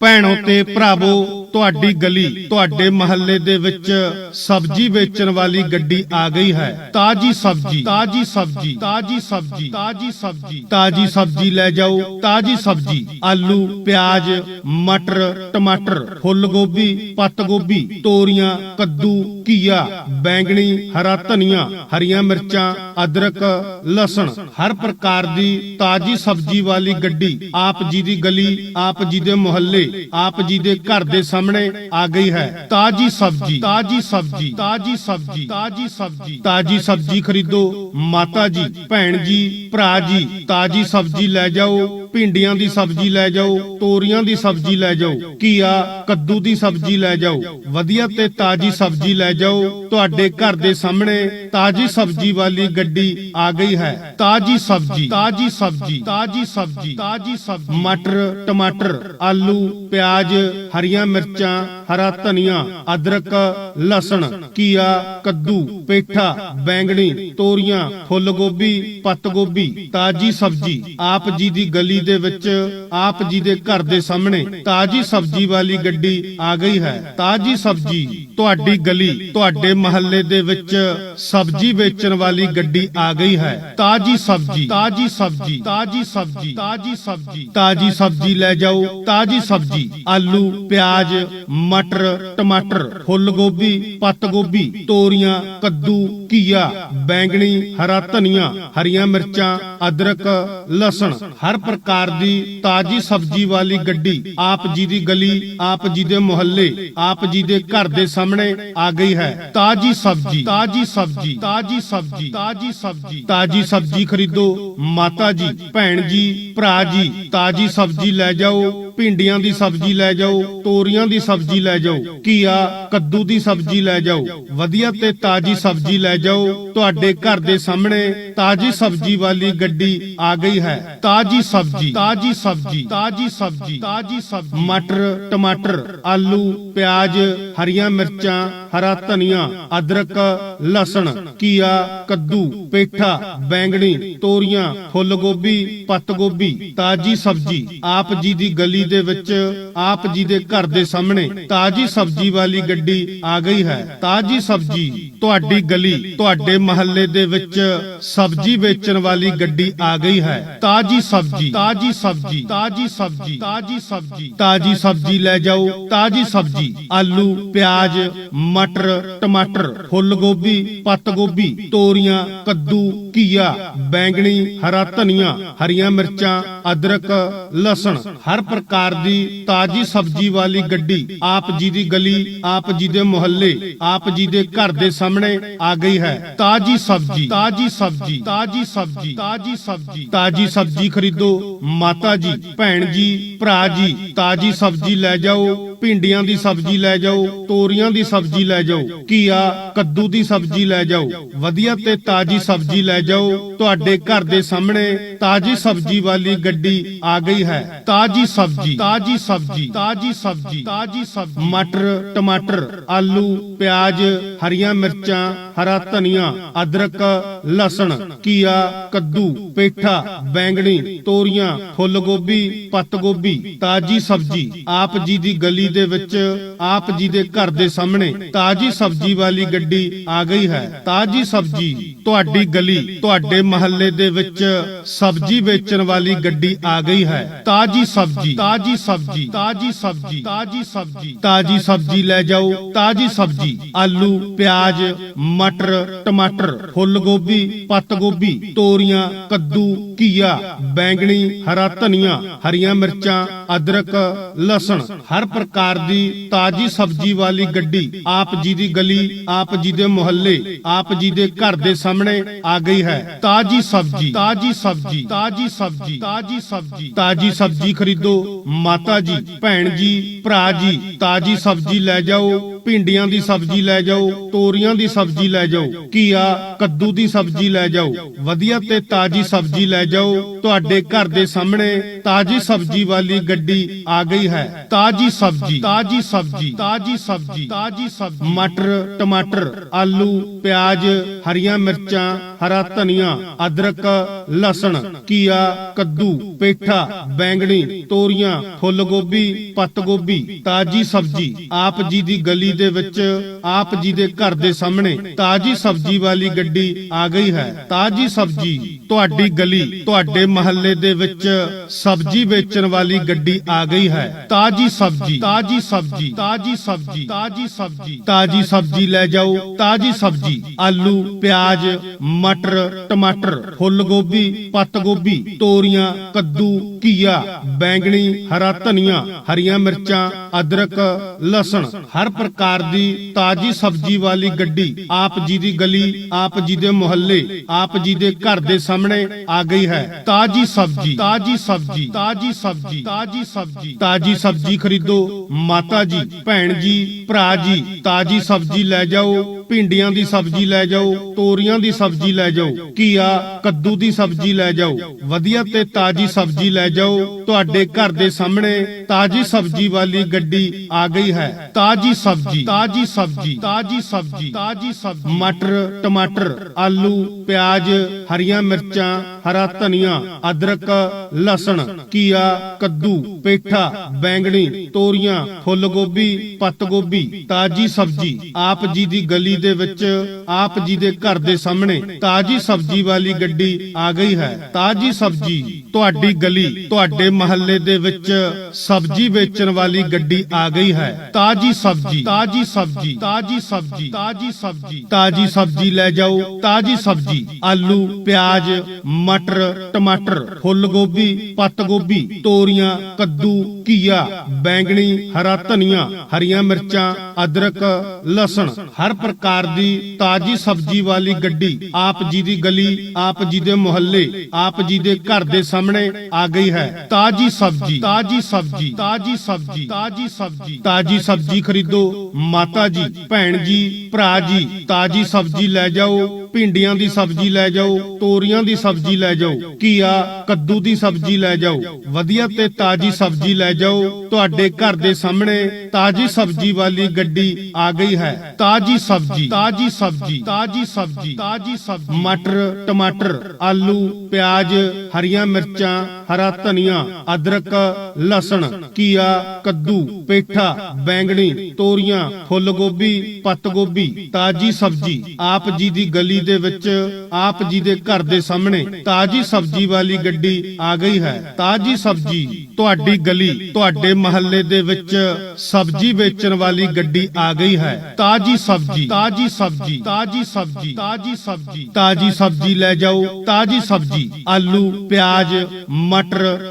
ਭੈਣੋ ਤੇ ਭਰਾਵੋ। ਤੁਹਾਡੀ ਗਲੀ, ਤੁਹਾਡੇ ਮਹੱਲੇ ਦੇ ਵਿੱਚ ਸਬਜ਼ੀ ਵੇਚਣ ਵਾਲੀ ਗੱਡੀ ਆ ਗਈ ਹੈ। ਤਾਜੀ ਸਬਜ਼ੀ ਤਾਜੀ ਸਬਜ਼ੀ ਤਾਜੀ ਸਬਜ਼ੀ ਤਾਜੀ ਸਬਜ਼ੀ ਤਾਜੀ ਸਬਜ਼ੀ ਲੈ ਜਾਓ। ਤਾਜੀ ਸਬਜ਼ੀ, ਆਲੂ, ਪਿਆਜ਼, ਮਟਰ, ਟਮਾਟਰ, ਫੁੱਲ ਗੋਭੀ, ਪੱਤ ਗੋਭੀ, ਤੋਰੀਆਂ, ਕੱਦੂ, ਘੀਆ, ਬੈਂਗਣੀ, ਹਰਾ ਧਨੀਆ, ਹਰੀਆਂ ਮਿਰਚਾਂ, ਅਦਰਕ, ਲਸਣ। ਹਰ ਪ੍ਰਕਾਰ ਦੀ ਤਾਜੀ ਸਬਜ਼ੀ ਵਾਲੀ ਗੱਡੀ ਆਪ ਜੀ ਦੀ ਗਲੀ, ਆਪ ਜੀ ਦੇ ਮੁਹੱਲੇ, ਆਪ ਜੀ ਦੇ ਘਰ ਦੇ ਸਾਹਮਣੇ ਸਾਹਮਣੇ ਆ ਗਈ ਹੈ। ਤਾਜੀ ਸਬਜ਼ੀ। ਤਾਜੀ ਸਬਜ਼ੀ। ਤਾਜੀ ਸਬਜ਼ੀ। ਤਾਜੀ ਸਬਜ਼ੀ। ਤਾਜੀ ਸਬਜ਼ੀ ਖਰੀਦੋ। ਮਾਤਾ ਜੀ, ਭੈਣ ਜੀ, ਭਰਾ ਜੀ, ਤਾਜੀ ਸਬਜ਼ੀ ਲੈ ਜਾਓ। ਭਿੰਡੀਆਂ ਦੀ ਸਬਜ਼ੀ ਲੈ ਜਾਓ, ਤੋਰੀਆਂ ਦੀ ਸਬਜ਼ੀ ਲੈ ਜਾਓ, ਘੀਆ, ਕੱਦੂ ਦੀ ਸਬਜ਼ੀ ਲੈ ਜਾਓ, ਵਧੀਆ ਤੇ ਤਾਜੀ ਸਬਜ਼ੀ ਲੈ ਜਾਓ। ਤੁਹਾਡੇ ਘਰ ਦੇ ਸਾਹਮਣੇ ਤਾਜੀ ਸਬਜ਼ੀ ਵਾਲੀ ਗੱਡੀ ਆ ਗਈ ਹੈ। ਤਾਜੀ ਸਬਜ਼ੀ ਤਾਜੀ ਸਬਜ਼ੀ ਤਾਜੀ ਸਬਜ਼ੀ ਤਾਜੀ ਸਬਜ਼ੀ। ਮਟਰ, ਟਮਾਟਰ, ਆਲੂ, ਪਿਆਜ਼, ਹਰੀਆਂ ਮਿਰਚਾਂ ਹਰਾ ਧਨੀਆ, ਅਦਰਕ, ਲਸਣ, ਘੀਆ, ਕੱਦੂ, ਪੇਠਾ, ਬੈਂਗਣੀ, ਤੋਰੀਆਂ, ਫੁੱਲ ਗੋਭੀ, ਪੱਤ ਗੋਭੀ, ਤਾਜੀ ਸਬਜ਼ੀ, ਆਪ ਜੀ ਦੀ ਗਲੀ ਦੇ ਵਿੱਚ, ਆਪ ਜੀ ਦੇ ਘਰ ਦੇ ਸਾਹਮਣੇ ਤਾਜੀ ਸਬਜ਼ੀ ਵਾਲੀ ਗੱਡੀ ਆ ਗਈ ਹੈ। ਤਾਜੀ ਸਬਜ਼ੀ ਤੁਹਾਡੀ ਗਲੀ, ਤੁਹਾਡੇ ਮਹੱਲੇ ਦੇ ਵਿੱਚ ਸਬਜ਼ੀ ਵੇਚਣ ਵਾਲੀ ਗੱਡੀ ਆ ਗਈ ਹੈ। ਤਾਜੀ ਸਬਜ਼ੀ ਤਾਜੀ ਸਬਜ਼ੀ ਤਾਜੀ ਸਬਜ਼ੀ ਤਾਜੀ ਸਬਜ਼ੀ ਤਾਜੀ ਸਬਜ਼ੀ ਲੈ ਜਾਓ। ਤਾਜੀ ਸਬਜ਼ੀ, ਆਲੂ, ਪਿਆਜ਼, ਮਟਰ ਟਮਾਟਰ, ਫੁੱਲ ਗੋਭੀ, ਪੱਤ ਗੋਭੀ, ਤੋਰੀਆਂ, ਕੱਦੂ, ਘੀਆ, ਬੈਂਗਣੀ, ਹਰਾ ਧਨੀਆ, ਹਰੀਆਂ ਮਿਰਚਾਂ, ਅਦਰਕ, ਲਸਣ। ਹਰ ਪ੍ਰਕਾਰ ਦੀ ਤਾਜੀ ਸਬਜ਼ੀ ਵਾਲੀ ਗੱਡੀ ਆਪ ਜੀ ਦੀ ਗਲੀ, ਆਪ ਜੀ ਦੇ ਮੁਹੱਲੇ, ਆਪ ਜੀ ਦੇ ਘਰ ਦੇ ਸਾਹਮਣੇ ਆ ਗਈ ਹੈ। ਤਾਜੀ ਸਬਜ਼ੀ ਤਾਜੀ ਸਬਜ਼ੀ ਤਾਜੀ ਸਬਜ਼ੀ ਤਾਜੀ ਸਬਜ਼ੀ ਤਾਜੀ ਸਬਜ਼ੀ ਖਰੀਦੋ। ਮਾਤਾ ਜੀ, ਭੈਣ ਜੀ, ਭਰਾ ਜੀ, ਤਾਜੀ ਸਬਜ਼ੀ ਲੈ ਜਾਓ। ਭਿੰਡੀਆਂ ਦੀ ਸਬਜ਼ੀ ਲੈ ਜਾਓ, ਤੋਰੀਆਂ ਦੀ ਸਬਜ਼ੀ ਲੈ ਜਾਓ, ਘੀਆ, ਕੱਦੂ ਦੀ ਸਬਜ਼ੀ ਲੈ ਜਾਓ, ਵਧੀਆ ਤੇ ਤਾਜੀ ਸਬਜ਼ੀ ਲੈ ਜਾਓ, ਤੁਹਾਡੇ ਘਰ ਦੇ ਸਾਹਮਣੇ ਤਾਜੀ ਸਬਜ਼ੀ ਵਾਲੀ ਗੱਡੀ ਆ ਗਈ ਹੈ। ਤਾਜੀ ਸਬਜ਼ੀ ਤਾਜੀ ਸਬਜ਼ੀ ਤਾਜੀ ਸਬਜ਼ੀ ਤਾਜੀ ਸਬਜ਼ੀ। ਮਟਰ, ਟਮਾਟਰ, ਆਲੂ, ਪਿਆਜ਼, ਹਰੀਆਂ ਮਿਰਚਾਂ ਹਰਾ ਧਨੀਆ, ਅਦਰਕ, ਲਸਣ, ਘੀਆ, ਕੱਦੂ, ਪੇਠਾ, ਬੈਂਗਣੀ, ਤੋਰੀਆਂ, ਫੁੱਲ ਗੋਭੀ, ਪੱਤ ਗੋਭੀ, ਤਾਜੀ ਸਬਜ਼ੀ ਆਪ ਜੀ ਦੀ ਗਲੀ ਦੇ ਵਿੱਚ, ਆਪ ਜੀ ਦੇ ਘਰ ਦੇ ਸਾਹਮਣੇ ਤਾਜੀ ਸਬਜ਼ੀ ਵਾਲੀ ਗੱਡੀ ਆ ਗਈ ਹੈ। ਤਾਜੀ ਸਬਜ਼ੀ ਤੁਹਾਡੀ ਗਲੀ, ਤੁਹਾਡੇ ਮਹੱਲੇ ਦੇ ਵਿੱਚ ਸਬਜ਼ੀ ਵੇਚਣ ਵਾਲੀ ਗੱਡੀ ਆ ਗਈ ਹੈ। ਤਾਜੀ ਸਬਜ਼ੀ ਤਾਜੀ ਸਬਜ਼ੀ ਤਾਜੀ ਸਬਜ਼ੀ ਤਾਜੀ ਸਬਜ਼ੀ ਤਾਜੀ ਸਬਜ਼ੀ ਲੈ ਜਾਓ। ਤਾਜੀ ਸਬਜ਼ੀ, ਆਲੂ, ਪਿਆਜ਼ ਮਟਰ ਟਮਾਟਰ, ਫੁੱਲ ਗੋਭੀ, ਪੱਤ ਗੋਭੀ, ਤੋਰੀਆਂ, ਕੱਦੂ, ਘੀਆ, ਬੈਂਗਣੀ, ਹਰਾ ਧਨੀਆ, ਹਰੀਆਂ ਮਿਰਚਾਂ, ਅਦਰਕ, ਲਸਣ। ਹਰ ਪ੍ਰਕਾਰ ਦੀ ਤਾਜੀ ਸਬਜ਼ੀ ਵਾਲੀ ਗੱਡੀ ਆਪ ਜੀ ਦੀ ਗਲੀ, ਆਪ ਜੀ ਦੇ ਮੁਹੱਲੇ, ਆਪ ਜੀ ਦੇ ਘਰ ਦੇ ਸਾਹਮਣੇ ਆ ਗਈ ਹੈ। ਤਾਜੀ ਸਬਜ਼ੀ ਤਾਜੀ ਸਬਜ਼ੀ ਤਾਜੀ ਸਬਜ਼ੀ ਤਾਜੀ ਸਬਜ਼ੀ ਤਾਜੀ ਸਬਜ਼ੀ ਖਰੀਦੋ। ਮਾਤਾ ਜੀ, ਭੈਣ ਜੀ, ਭਰਾ ਜੀ, ਤਾਜੀ ਸਬਜ਼ੀ ਲੈ ਜਾਓ। ਭਿੰਡੀਆਂ ਦੀ ਸਬਜ਼ੀ ਲੈ ਜਾਓ, ਤੋਰੀਆਂ ਦੀ ਸਬਜ਼ੀ ਲੈ ਜਾਓ, ਘੀਆ, ਕੱਦੂ ਦੀ ਸਬਜ਼ੀ ਲੈ ਜਾਓ, ਵਧੀਆ ਤੇ ਤਾਜੀ ਸਬਜ਼ੀ ਲੈ ਜਾਓ। ਤੁਹਾਡੇ ਘਰ ਦੇ ਸਾਹਮਣੇ ਤਾਜੀ ਸਬਜ਼ੀ ਵਾਲੀ ਗੱਡੀ ਆ ਗਈ ਹੈ। ਤਾਜੀ ਸਬਜ਼ੀ ਤਾਜੀ ਸਬਜ਼ੀ ਤਾਜੀ ਸਬਜ਼ੀ ਤਾਜੀ ਸਬਜ਼ੀ। ਮਟਰ, ਟਮਾਟਰ, ਆਲੂ, ਪਿਆਜ਼, ਹਰੀਆਂ ਮਿਰਚਾਂ, ਹਰਾ ਧਨੀਆ, ਅਦਰਕ, ਲਸਣ, ਘੀਆ, ਕੱਦੂ, ਪੇਠਾ, ਬੈਂਗਣੀ, ਤੋਰੀਆਂ, ਫੁੱਲ ਗੋਭੀ, ਪੱਤ ਗੋਭੀ, ਤਾਜੀ ਸਬਜ਼ੀ। ਆਪ ਜੀ ਦੀ ਗਲੀ ਦੇ ਵਿੱਚ ਆਪ ਜੀ ਦੇ ਘਰ ਦੇ ਸਾਹਮਣੇ ਤਾਜੀ ਸਬਜ਼ੀ ਵਾਲੀ ਗੱਡੀ ਆ ਗਈ ਹੈ। ਤਾਜੀ ਸਬਜ਼ੀ ਤੁਹਾਡੀ ਗਲੀ, ਤੁਹਾਡੇ ਮਹੱਲੇ ਦੇ ਵਿੱਚ ਸਬਜ਼ੀ ਵੇਚਣ ਵਾਲੀ ਗੱਡੀ ਆ ਗਈ ਹੈ। ਤਾਜੀ ਸਬਜ਼ੀ ਤਾਜੀ ਸਬਜ਼ੀ ਤਾਜੀ ਸਬਜ਼ੀ ਤਾਜੀ ਸਬਜ਼ੀ ਤਾਜੀ ਸਬਜ਼ੀ ਲੈ ਜਾਓ। ਤਾਜੀ ਸਬਜ਼ੀ, ਆਲੂ, ਪਿਆਜ਼, ਮਟਰ, ਟਮਾਟਰ, ਫੁੱਲ ਗੋਭੀ, ਪੱਤ ਗੋਭੀ, ਤੋਰੀਆਂ, ਕੱਦੂ, ਘੀਆ, ਬੈਂਗਣੀ, ਹਰਾ ਧਨੀਆ, ਹਰੀਆਂ ਮਿਰਚਾਂ, ਅਦਰਕ, ਲਸਣ, ਹਰ ਪ੍ਰਕਾਰ ਘਰ ਦੀ ਤਾਜੀ ਸਬਜ਼ੀ ਵਾਲੀ ਗੱਡੀ ਆਪ ਜੀ ਦੀ ਗਲੀ, ਆਪ ਜੀ ਦੇ ਮੁਹੱਲੇ, ਆਪ ਜੀ ਦੇ ਘਰ ਦੇ ਸਾਹਮਣੇ ਆ ਗਈ ਹੈ। ਤਾਜੀ ਸਬਜ਼ੀ ਤਾਜੀ ਸਬਜ਼ੀ ਤਾਜੀ ਸਬਜ਼ੀ ਤਾਜੀ ਸਬਜ਼ੀ ਤਾਜੀ ਸਬਜ਼ੀ ਖਰੀਦੋ। ਮਾਤਾ ਜੀ, ਭੈਣ ਜੀ, ਭਰਾ ਜੀ, ਤਾਜੀ ਸਬਜ਼ੀ ਲੈ ਜਾਓ। ਭਿੰਡੀਆਂ ਦੀ ਸਬਜ਼ੀ ਲੈ ਜਾਓ, ਤੋਰੀਆਂ ਦੀ ਸਬਜ਼ੀ ਲੈ ਜਾਓ, ਘੀਆ, ਕੱਦੂ ਦੀ ਸਬਜ਼ੀ ਲੈ ਜਾਓ, ਵਧੀਆ ਤੇ ਤਾਜੀ ਸਬਜ਼ੀ ਲੈ ਜਾਓ, ਤੁਹਾਡੇ ਘਰ ਦੇ ਸਾਹਮਣੇ ਤਾਜੀ ਸਬਜ਼ੀ ਵਾਲੀ ਗੱਡੀ ਆ ਗਈ ਹੈ। ਤਾਜੀ ਸਬਜ਼ੀ ਤਾਜੀ ਸਬਜ਼ੀ ਤਾਜੀ ਸਬਜ਼ੀ ਤਾਜੀ ਸਬਜ਼ੀ। ਮਟਰ, ਟਮਾਟਰ, ਆਲੂ, ਪਿਆਜ਼, ਹਰੀਆਂ ਮਿਰਚਾਂ ਹਰਾ ਧਨੀਆ, ਅਦਰਕ, ਲਸਣ ਕੀਆ ਕੱਦੂ, ਪੇਠਾ, ਬੈਂਗਣੀ, ਤੋਰੀਆਂ, ਫੁੱਲ ਗੋਭੀ, ਪੱਤ ਗੋਭੀ, ਤਾਜੀ ਸਬਜੀ ਆਪ ਜੀ ਦੀ ਗਲੀ ਦੇ ਵਿੱਚ, ਆਪ ਜੀ ਦੇ ਘਰ ਦੇ ਸਾਹਮਣੇ ਤਾਜੀ ਸਬਜੀ ਵਾਲੀ ਗੱਡੀ ਆ ਗਈ ਹੈ। ਤਾਜੀ ਸਬਜੀ ਤੁਹਾਡੀ ਗਲੀ, ਤੁਹਾਡੇ ਮਹੱਲੇ ਦੇ ਵਿੱਚ ਸਬਜੀ ਵੇਚਣ ਵਾਲੀ ਗੱਡੀ ਆ ਗਈ ਹੈ। ਤਾਜੀ ਸਬਜੀ ਤਾਜੀ ਸਬਜੀ ਤਾਜੀ ਸਬਜੀ ਤਾਜੀ ਸਬਜੀ ਤਾਜੀ ਸਬਜੀ ਲੈ ਜਾਓ। ਤਾਜੀ ਸਬਜੀ, ਆਲੂ, ਪਿਆਜ਼ ਮਟਰ, ਟਮਾਟਰ, ਫੁੱਲ ਗੋਭੀ, ਪੱਤ ਗੋਭੀ, ਤੋਰੀਆਂ, ਕੱਦੂ, ਘੀਆ, ਬੈਂਗਣੀ, ਹਰਾ ਧਨੀਆ, ਹਰੀਆਂ ਮਿਰਚਾਂ, ਅਦਰਕ, ਲਸਣ। ਹਰ ਪ੍ਰਕਾਰ ਦੀ ਤਾਜੀ ਸਬਜੀ ਵਾਲੀ ਗੱਡੀ ਆਪ ਜੀ ਦੀ ਗਲੀ, ਆਪ ਜੀ ਦੇ ਮੁਹੱਲੇ, ਆਪ ਜੀ ਦੇ ਘਰ ਦੇ ਸਾਹਮਣੇ ਆ ਗਈ ਹੈ। ਤਾਜੀ ਸਬਜੀ ਤਾਜੀ ਸਬਜੀ ਤਾਜੀ ਸਬਜੀ ਤਾਜੀ ਸਬਜੀ ਤਾਜੀ ਸਬਜੀ ਖਰੀਦੋ। ਮਾਤਾ ਜੀ, ਭੈਣ ਜੀ, ਭਰਾ ਜੀ, ਤਾਜੀ ਸਬਜੀ ਲੈ ਜਾਓ। ਭਿੰਡੀਆਂ ਦੀ ਸਬਜੀ ਲੈ ਜਾਓ, ਤੋਰੀਆਂ ਦੀ ਸਬਜੀ ਲੈ ਜਾਓ, ਘੀਆ, ਕੱਦੂ ਦੀ ਸਬਜੀ ਲੈ ਜਾਓ, ਵਧੀਆ ਤੇ ਤਾਜੀ ਸਬਜੀ ਲੈ ਜਾਓ। ਤੁਹਾਡੇ ਘਰ ਦੇ ਸਾਹਮਣੇ ਤਾਜੀ ਸਬਜੀ ਵਾਲੀ ਗੱਡੀ ਆ ਗਈ ਹੈ। ਤਾਜੀ ਸਬਜੀ ਤਾਜੀ ਸਬਜੀ ਤਾਜੀ ਸਬਜੀ ਤਾਜੀ ਸਬਜੀ। ਮਟਰ, ਟਮਾਟਰ, ਆਲੂ, ਪਿਆਜ਼, ਹਰੀਆਂ ਮਿਰਚਾਂ, ਹਰਾ ਧਨੀਆ, ਅਦਰਕ, ਲਸਣ ਕੀਆ ਕੱਦੂ, ਪੇਠਾ, ਬੈਂਗਣੀ, ਤੋਰੀਆਂ ਫੁੱਲ ਗੋਭੀ ਪੱਤ ਗੋਭੀ ਤਾਜੀ ਸਬਜੀ। ਆਪ ਜੀ ਦੀ ਗਲੀ ਦੇ ਵਿੱਚ ਆਪ ਜੀ ਦੇ ਘਰ ਦੇ ਸਾਹਮਣੇ ਤਾਜੀ ਸਬਜੀ ਵਾਲੀ ਗੱਡੀ ਆ ਗਈ ਹੈ। ਤਾਜੀ ਸਬਜੀ ਤੁਹਾਡੀ ਗਲੀ, ਤੁਹਾਡੇ ਮਹੱਲੇ ਦੇ ਵਿੱਚ ਸਬਜੀ ਵੇਚਣ ਵਾਲੀ ਗੱਡੀ ਆ ਗਈ ਹੈ। ਤਾਜੀ ਸਬਜੀ ਤਾਜੀ ਸਬਜੀ ਤਾਜੀ ਸਬਜੀ ਤਾਜੀ ਸਬਜੀ ਤਾਜੀ ਸਬਜੀ ਲੈ ਜਾਓ। ਤਾਜੀ ਸਬਜੀ, ਆਲੂ, ਪਿਆਜ਼, ਮਟਰ, ਟਮਾਟਰ, ਫੁੱਲ ਗੋਭੀ, ਪੱਤ ਗੋਭੀ, ਤੋਰੀਆਂ, ਕੱਦੂ, ਘੀਆ, ਬੈਂਗਣੀ, ਹਰਾ ਧਨੀਆ, ਹਰੀਆਂ ਮਿਰਚਾਂ, ਅਦਰਕ, ਲਸਣ, ਹਰ ਪ੍ਰਕਾਰ ਦੀ ਤਾਜੀ ਸਬਜੀ ਵਾਲੀ ਗੱਡੀ ਆਪ ਜੀ ਦੀ ਗਲੀ, ਆਪ ਜੀ ਦੇ ਮੁਹੱਲੇ, ਆਪ ਜੀ ਦੇ ਘਰ ਦੇ ਸਾਹਮਣੇ ਆ ਗਈ ਹੈ। ਤਾਜੀ ਸਬਜੀ ਤਾਜੀ ਸਬਜੀ ਤਾਜੀ ਸਬਜੀ ਤਾਜੀ ਸਬਜੀ ਤਾਜੀ ਸਬਜੀ ਖਰੀਦੋ। ਮਾਤਾ ਜੀ, ਭੈਣ ਜੀ, ਭਰਾ ਜੀ, ਤਾਜੀ ਸਬਜੀ ਲੈ ਜਾਓ। ਭਿੰਡੀਆਂ ਦੀ ਸਬਜੀ ਲੈ ਜਾਓ, ਤੋਰੀਆਂ ਦੀ ਸਬਜੀ ਲੈ ਜਾਓ, ਘੀਆ, ਕੱਦੂ ਦੀ ਸਬਜੀ ਲੈ ਜਾਓ, ਵਧੀਆ ਤੇ ਤਾਜੀ ਸਬਜੀ ਲੈ ਜਾਓ। ਤੁਹਾਡੇ ਘਰ ਦੇ ਸਾਹਮਣੇ ਤਾਜੀ ਸਬਜੀ ਵਾਲੀ ਗੱਡੀ ਆ ਗਈ ਹੈ। ਤਾਜੀ ਸਬਜੀ ਤਾਜੀ ਸਬਜੀ ਤਾਜੀ ਸਬਜੀ ਤਾਜੀ ਸਬਜੀ। ਮਟਰ, ਟਮਾਟਰ, ਆਲੂ, ਪਿਆਜ਼, ਹਰੀਆਂ ਮਿਰਚਾਂ ਹਰਾ ਧਨੀਆ, ਅਦਰਕ, ਲਸਣ ਕੀਆ ਕੱਦੂ, ਪੇਠਾ, ਬੈਂਗਣੀ, ਤੋਰੀਆਂ, ਫੁੱਲ ਗੋਭੀ, ਪੱਤ ਗੋਭੀ, ਤਾਜੀ ਸਬਜੀ, ਆਪ ਜੀ ਦੀ ਗਲੀ ਦੇ ਵਿੱਚ, ਆਪ ਜੀ ਦੇ ਘਰ ਦੇ ਸਾਹਮਣੇ ਤਾਜੀ ਸਬਜੀ ਵਾਲੀ ਗੱਡੀ ਆ ਗਈ ਹੈ। ਤਾਜੀ ਸਬਜੀ ਤੁਹਾਡੀ ਗਲੀ, ਤੁਹਾਡੇ ਮਹੱਲੇ ਦੇ ਵਿੱਚ ਸਬਜੀ ਵੇਚਣ ਵਾਲੀ ਗੱਡੀ ਆ ਗਈ ਹੈ। ਤਾਜੀ ਸਬਜੀ ਤਾਜੀ ਸਬਜੀ ਤਾਜੀ ਸਬਜੀ ਤਾਜੀ ਸਬਜੀ ਤਾਜੀ ਸਬਜੀ ਲੈ ਜਾਓ। ਤਾਜੀ ਸਬਜੀ, ਆਲੂ, ਪਿਆਜ਼, ਮਟਰ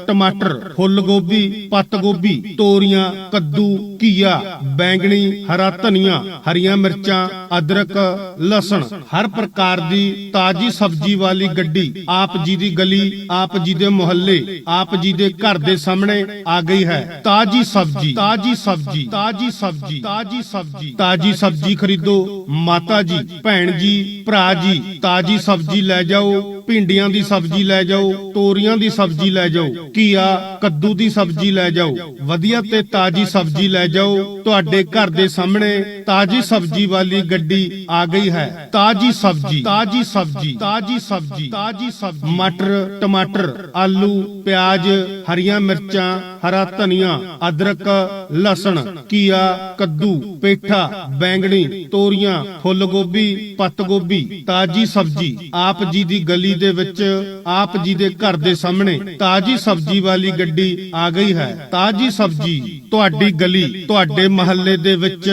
ਟਮਾਟਰ, ਫੁੱਲ ਗੋਭੀ, ਪੱਤ ਗੋਭੀ, ਤੋਰੀਆਂ, ਕੱਦੂ, ਘੀਆ, ਬੈਂਗਣੀ, ਹਰਾ ਧਨੀਆ, ਹਰੀਆਂ ਮਿਰਚਾਂ, ਅਦਰਕ, ਲਸਣ। ਹਰ ਪ੍ਰਕਾਰ ਦੀ ਤਾਜੀ ਸਬਜੀ ਵਾਲੀ ਗੱਡੀ ਆਪ ਜੀ ਦੀ ਗਲੀ, ਆਪ ਜੀ ਦੇ ਮੁਹੱਲੇ, ਆਪ ਜੀ ਦੇ ਘਰ ਦੇ ਸਾਹਮਣੇ ਆ ਗਈ ਹੈ। ਤਾਜੀ ਸਬਜੀ ਤਾਜੀ ਸਬਜੀ ਤਾਜੀ ਸਬਜੀ ਤਾਜੀ ਸਬਜੀ ਤਾਜੀ ਸਬਜੀ ਖਰੀਦੋ। ਮਾਤਾ ਜੀ, ਭੈਣ ਜੀ, ਭਰਾ ਜੀ, ਤਾਜੀ ਸਬਜੀ ਲੈ ਜਾਓ। ਭਿੰਡੀਆਂ ਦੀ ਸਬਜੀ ਲੈ ਜਾਓ, ਤੋਰੀਆਂ ਦੀ ਸਬਜੀ ਲੈ ਜਾਓ, ਘੀਆ, ਕੱਦੂ ਦੀ ਸਬਜੀ ਲੈ ਜਾਓ, ਵਧੀਆ ਤੇ ਤਾਜੀ ਸਬਜੀ ਲੈ ਜਾਓ, ਤੁਹਾਡੇ ਘਰ ਦੇ ਸਾਹਮਣੇ ਤਾਜੀ ਸਬਜੀ ਵਾਲੀ ਗੱਡੀ ਆ ਗਈ ਹੈ। ਤਾਜੀ ਸਬਜੀ। ਤਾਜੀ ਸਬਜੀ। ਤਾਜੀ ਸਬਜੀ। ਤਾਜੀ ਸਬਜੀ। ਮਟਰ, ਟਮਾਟਰ, ਆਲੂ, ਪਿਆਜ਼, ਹਰੀਆਂ ਮਿਰਚਾਂ, ਹਰਾ ਧਨੀਆ, ਅਦਰਕ, ਲਸਣ ਕੀਆ ਕੱਦੂ, ਪੇਠਾ, ਬੈਂਗਣੀ, ਤੋਰੀਆਂ, ਫੁੱਲ ਗੋਭੀ, ਪੱਤ ਗੋਭੀ। ਤਾਜੀ ਸਬਜੀ ਆਪ ਜੀ ਦੀ ਗਲੀ ਦੇ ਵਿੱਚ, ਆਪ ਜੀ ਦੇ ਘਰ ਦੇ ਸਾਹਮਣੇ ਤਾਜੀ ਸਬਜੀ ਵਾਲੀ ਗੱਡੀ ਆ ਗਈ ਹੈ। ਤਾਜੀ ਸਬਜੀ ਤੁਹਾਡੀ ਗਲੀ, ਤੁਹਾਡੇ ਮਹੱਲੇ ਦੇ ਵਿੱਚ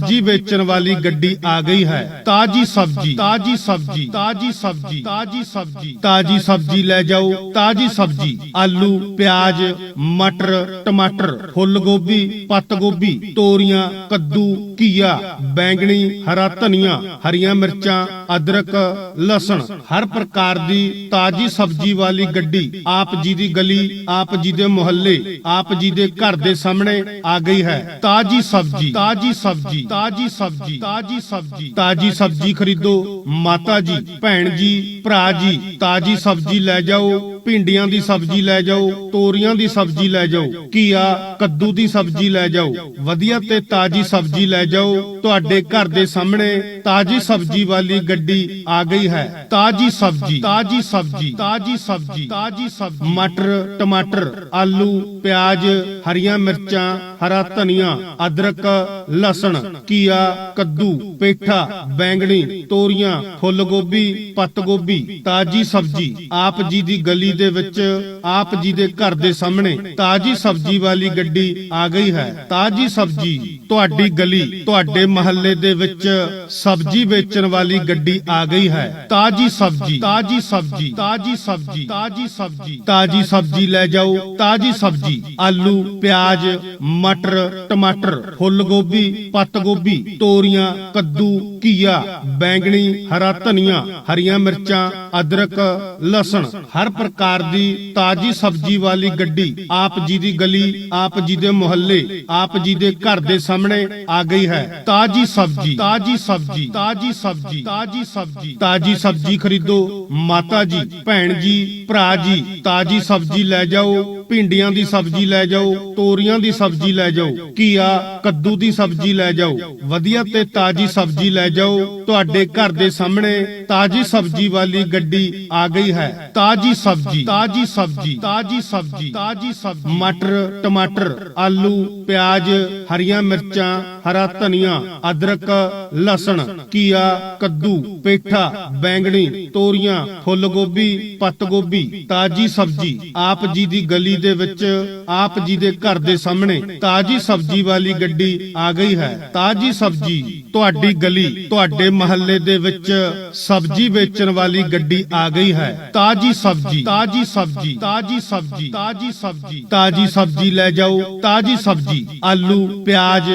ਸਬਜੀ ਵੇਚਣ ਵਾਲੀ ਗੱਡੀ ਆ ਗਈ ਹੈ। ਤਾਜੀ ਸਬਜੀ। ਤਾਜੀ ਸਬਜੀ। ਤਾਜੀ ਸਬਜੀ। ਤਾਜੀ ਸਬਜੀ। ਤਾਜੀ ਸਬਜੀ ਲੈ ਜਾਓ। ਤਾਜੀ ਸਬਜੀ। ਆਲੂ, ਪਿਆਜ਼, ਮਟਰ, ਟਮਾਟਰ, ਫੁੱਲ ਗੋਭੀ, ਪੱਤ ਗੋਭੀ, ਤੋਰੀਆਂ, ਕੱਦੂ, ਘੀਆ, ਬੈਂਗਣੀ, ਹਰਾ ਧਨੀਆ, ਹਰੀਆਂ ਮਿਰਚਾਂ, ਅਦਰਕ, ਲਸਣ। ਹਰ ਪ੍ਰਕਾਰ ਦੀ ਤਾਜੀ ਸਬਜੀ ਵਾਲੀ ਗੱਡੀ ਆਪ ਜੀ ਦੀ ਗਲੀ, ਆਪ ਜੀ ਦੇ ਮੁਹੱਲੇ, ਆਪ ਜੀ ਦੇ ਘਰ ਦੇ ਸਾਹਮਣੇ ਆ ਗਈ ਹੈ। ਤਾਜੀ ਸਬਜੀ। ਤਾਜੀ ਸਬਜੀ। ਤਾਜੀ ਸਬਜੀ। ਤਾਜੀ ਸਬਜੀ। ਤਾਜੀ ਸਬਜੀ ਖਰੀਦੋ। ਮਾਤਾ ਜੀ ਭੈਣ ਜੀ ਭਰਾ ਜੀ ਤਾਜੀ ਸਬਜੀ ਲੈ ਜਾਓ। ਭਿੰਡੀਆਂ ਦੀ ਸਬਜ਼ੀ ਲੈ ਜਾਓ, ਤੋਰੀਆਂ ਦੀ ਸਬਜ਼ੀ ਲੈ ਜਾਓ, ਘੀਆ, ਕੱਦੂ ਦੀ ਸਬਜ਼ੀ ਲੈ ਜਾਓ, ਵਧੀਆ ਤੇ ਤਾਜੀ ਸਬਜ਼ੀ ਲੈ ਜਾਓ। ਤੁਹਾਡੇ ਘਰ ਦੇ ਸਾਹਮਣੇ ਤਾਜੀ ਸਬਜ਼ੀ ਵਾਲੀ ਗੱਡੀ ਆ ਗਈ ਹੈ। ਤਾਜੀ ਸਬਜ਼ੀ ਤਾਜੀ ਸਬਜ਼ੀ ਤਾਜੀ ਸਬਜ਼ੀ ਤਾਜੀ ਸਬਜ਼ੀ। ਮਟਰ, ਟਮਾਟਰ, ਆਲੂ, ਪਿਆਜ਼, ਹਰੀਆਂ ਮਿਰਚਾਂ, ਹਰਾ ਧਨੀਆ, ਅਦਰਕ, ਲਸਣ, ਘੀਆ, ਕੱਦੂ, ਪੇਠਾ, ਬੈਂਗਣੀ, ਤੋਰੀਆਂ, ਫੁੱਲ ਗੋਭੀ, ਪੱਤ ਗੋਭੀ, ਤਾਜੀ ਸਬਜ਼ੀ। ਆਪ ਜੀ ਦੀ ਗਲੀ ਦੇ ਵਿੱਚ ਆਪ ਜੀ ਦੇ ਘਰ ਦੇ ਸਾਹਮਣੇ ਤਾਜੀ ਸਬਜ਼ੀ ਵਾਲੀ ਗੱਡੀ ਆ ਗਈ ਹੈ। ਤਾਜੀ ਸਬਜ਼ੀ ਤੁਹਾਡੀ ਗਲੀ, ਤੁਹਾਡੇ ਮਹੱਲੇ ਦੇ ਵਿੱਚ ਸਬਜ਼ੀ ਵੇਚਣ ਵਾਲੀ ਗੱਡੀ ਆ ਗਈ ਹੈ। ਤਾਜੀ ਸਬਜ਼ੀ ਤਾਜੀ ਸਬਜ਼ੀ ਤਾਜੀ ਸਬਜ਼ੀ ਤਾਜੀ ਸਬਜ਼ੀ ਤਾਜੀ ਸਬਜ਼ੀ ਲੈ ਜਾਓ। ਤਾਜੀ ਸਬਜ਼ੀ, ਆਲੂ, ਪਿਆਜ਼, ਮਟਰ, ਟਮਾਟਰ, ਫੁੱਲ ਗੋਭੀ, ਪੱਤ ਗੋਭੀ, ਤੋਰੀਆਂ, ਕੱਦੂ, ਘੀਆ, ਬੈਂਗਣੀ, ਹਰਾ ਧਨੀਆ, ਹਰੀਆਂ ਮਿਰਚਾਂ, ਅਦਰਕ, ਲਸਣ, ਹਰ ਪ੍ਰਕਾਰ ਦੀ ਤਾਜੀ ਸਬਜ਼ੀ ਵਾਲੀ ਗੱਡੀ ਆਪ ਜੀ ਦੀ ਗਲੀ, ਆਪ ਜੀ ਦੇ ਮੁਹੱਲੇ, ਆਪ ਜੀ ਦੇ ਘਰ ਦੇ ਸਾਹਮਣੇ ਆ ਗਈ ਹੈ। ਤਾਜੀ ਸਬਜ਼ੀ ਤਾਜੀ ਸਬਜ਼ੀ ਤਾਜੀ ਸਬਜ਼ੀ ਤਾਜੀ ਸਬਜ਼ੀ ਤਾਜੀ ਸਬਜ਼ੀ ਖਰੀਦੋ। ਮਾਤਾ ਜੀ, ਭੈਣ ਜੀ, ਭਰਾ ਜੀ, ਤਾਜੀ ਸਬਜ਼ੀ ਲੈ ਜਾਓ। ਭਿੰਡੀਆਂ ਦੀ ਸਬਜ਼ੀ ਲੈ ਜਾਓ, ਤੋਰੀਆਂ ਦੀ ਸਬਜ਼ੀ ਲੈ ਜਾਓ, ਘੀਆ, ਕੱਦੂ ਦੀ ਸਬਜ਼ੀ ਲੈ ਜਾਓ, ਵਧੀਆ ਤੇ ਤਾਜੀ ਸਬਜ਼ੀ ਲੈ ਜਾਓ, ਤੁਹਾਡੇ ਘਰ ਦੇ ਸਾਹਮਣੇ ਤਾਜੀ ਸਬਜ਼ੀ ਵਾਲੀ ਗੱਡੀ ਆ ਗਈ ਹੈ। ਤਾਜੀ ਸਬਜ਼ੀ ਤਾਜੀ ਸਬਜ਼ੀ ਤਾਜੀ ਸਬਜ਼ੀ ਤਾਜੀ ਸਬਜ਼ੀ। ਮਟਰ, ਟਮਾਟਰ, ਆਲੂ, ਪਿਆਜ਼, ਹਰੀਆਂ ਮਿਰਚਾਂ ਹਰਾ ਧਨੀਆ, ਅਦਰਕ, ਲਸਣ, ਘੀਆ, ਕੱਦੂ, ਪੇਠਾ, ਬੈਂਗਣੀ, ਤੋਰੀਆਂ, ਫੁੱਲ ਗੋਭੀ, ਪੱਤ ਗੋਭੀ, ਤਾਜੀ ਸਬਜ਼ੀ ਆਪ ਜੀ ਦੀ ਗਲੀ ਦੇ ਵਿੱਚ, ਆਪ ਜੀ ਦੇ ਘਰ ਦੇ ਸਾਹਮਣੇ ਤਾਜੀ ਸਬਜ਼ੀ ਵਾਲੀ ਗੱਡੀ ਆ ਗਈ ਹੈ। ਤਾਜੀ ਸਬਜ਼ੀ ਤੁਹਾਡੀ ਗਲੀ, ਤੁਹਾਡੇ ਮਹੱਲੇ ਦੇ ਵਿੱਚ ਸਬਜ਼ੀ ਵੇਚਣ ਵਾਲੀ ਗੱਡੀ ਆ ਗਈ ਹੈ। ਤਾਜੀ ਸਬਜ਼ੀ ਤਾਜੀ ਸਬਜ਼ੀ ਤਾਜੀ ਸਬਜ਼ੀ ਤਾਜੀ ਸਬਜ਼ੀ ਤਾਜੀ ਸਬਜ਼ੀ ਲੈ ਜਾਓ। ਤਾਜੀ ਸਬਜ਼ੀ, ਆਲੂ, ਪਿਆਜ਼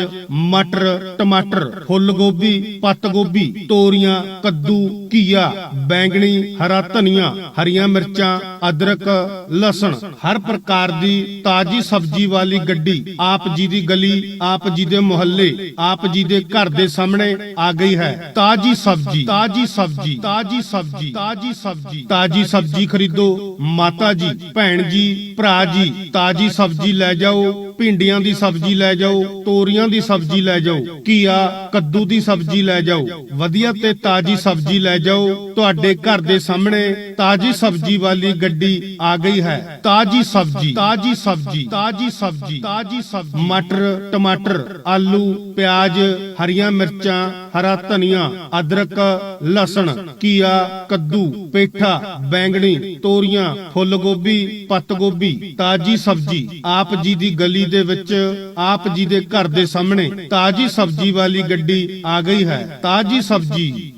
ਮਟਰ, ਟਮਾਟਰ, ਫੁੱਲ ਗੋਭੀ, ਪੱਤ ਗੋਭੀ, ਤੋਰੀਆਂ, ਕੱਦੂ, ਘੀਆ, ਬੈਂਗਣੀ, ਹਰਾ ਧਨੀਆ, ਹਰੀਆਂ ਮਿਰਚਾਂ, ਅਦਰਕ, ਲਸਣ, ਹਰ ਪ੍ਰਕਾਰ ਦੀ ਤਾਜੀ ਸਬਜ਼ੀ ਵਾਲੀ ਗੱਡੀ ਆਪ ਜੀ ਦੀ ਗਲੀ, ਆਪ ਜੀ ਦੇ ਮੁਹੱਲੇ, ਆਪ ਜੀ ਦੇ ਘਰ ਦੇ ਸਾਹਮਣੇ ਆ ਗਈ ਹੈ। ਤਾਜੀ ਸਬਜ਼ੀ ਤਾਜੀ ਸਬਜ਼ੀ ਤਾਜੀ ਸਬਜ਼ੀ ਤਾਜੀ ਸਬਜ਼ੀ ਤਾਜੀ ਸਬਜ਼ੀ ਖਰੀਦੋ। ਮਾਤਾ ਜੀ, ਭੈਣ ਜੀ, ਭਰਾ ਜੀ, ਤਾਜੀ ਸਬਜ਼ੀ ਲੈ ਜਾਓ। ਭਿੰਡੀਆਂ ਦੀ ਸਬਜ਼ੀ ਲੈ ਜਾਓ, ਤੋਰੀਆਂ ਦੀ ਸਬਜ਼ੀ ਲੈ ਜਾਓ, ਘੀਆ, ਕੱਦੂ ਦੀ ਸਬਜ਼ੀ ਲੈ ਜਾਓ, ਵਧੀਆ ਤੇ ਤਾਜੀ ਸਬਜ਼ੀ ਲੈ ਜਾਓ, ਤੁਹਾਡੇ ਘਰ ਦੇ ਸਾਹਮਣੇ ਤਾਜੀ ਸਬਜ਼ੀ ਵਾਲੀ ਗੱਡੀ ਆ ਗਈ ਹੈ। ਤਾਜੀ ਸਬਜ਼ੀ ਤਾਜੀ ਸਬਜ਼ੀ ਤਾਜੀ ਸਬਜ਼ੀ ਤਾਜੀ ਸਬਜ਼ੀ। ਮਟਰ, ਟਮਾਟਰ, ਆਲੂ, ਪਿਆਜ਼, ਹਰੀਆਂ ਮਿਰਚਾਂ ਹਰਾ ਧਨੀਆ, ਅਦਰਕ, ਲਸਣ, ਘੀਆ, ਕੱਦੂ, ਪੇਠਾ, ਬੈਂਗਣੀ, ਤੋਰੀਆਂ, ਫੁੱਲ ਗੋਭੀ, ਪੱਤ ਗੋਭੀ, ਤਾਜੀ ਸਬਜ਼ੀ, ਆਪ ਜੀ ਦੀ ਗਲੀ ਦੇ ਵਿੱਚ, ਆਪ ਜੀ ਦੇ ਘਰ ਦੇ ਸਾਹਮਣੇ ਤਾਜੀ ਸਬਜ਼ੀ ਵਾਲੀ ਗੱਡੀ ਆ ਗਈ ਹੈ। ਤਾਜੀ ਸਬਜ਼ੀ